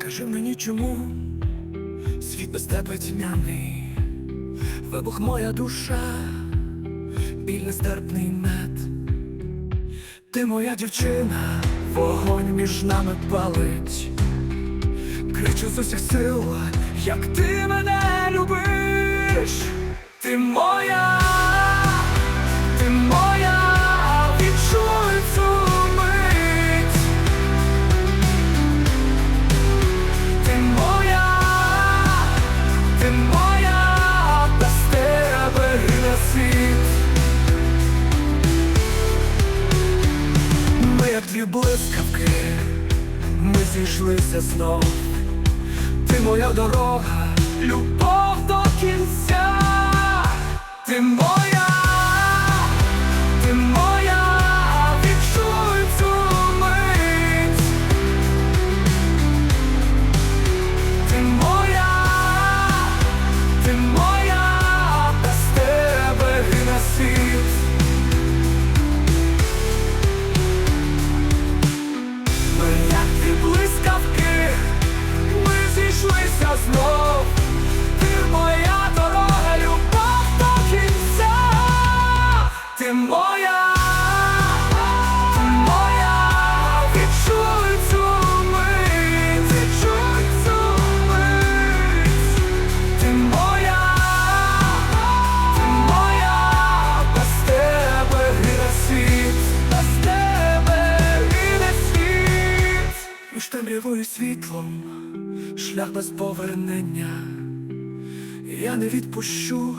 Скажи мені чому світ без тебе тьмяний, вибух моя душа, біль нестерпний мед. Ти моя дівчина, вогонь між нами палить. Кричу з усіх сил, як ти мене любиш, ти моя, світ. Ми як дві блискавки, ми зійшлися знов. Ти моя дорога, любов Ти моя, ти моя, відчуй цю мить, відчуй. Ти моя, ти моя, без тебе гине світ, без тебе гине світ. Між темрявою світлом, шлях без повернення. Я не відпущу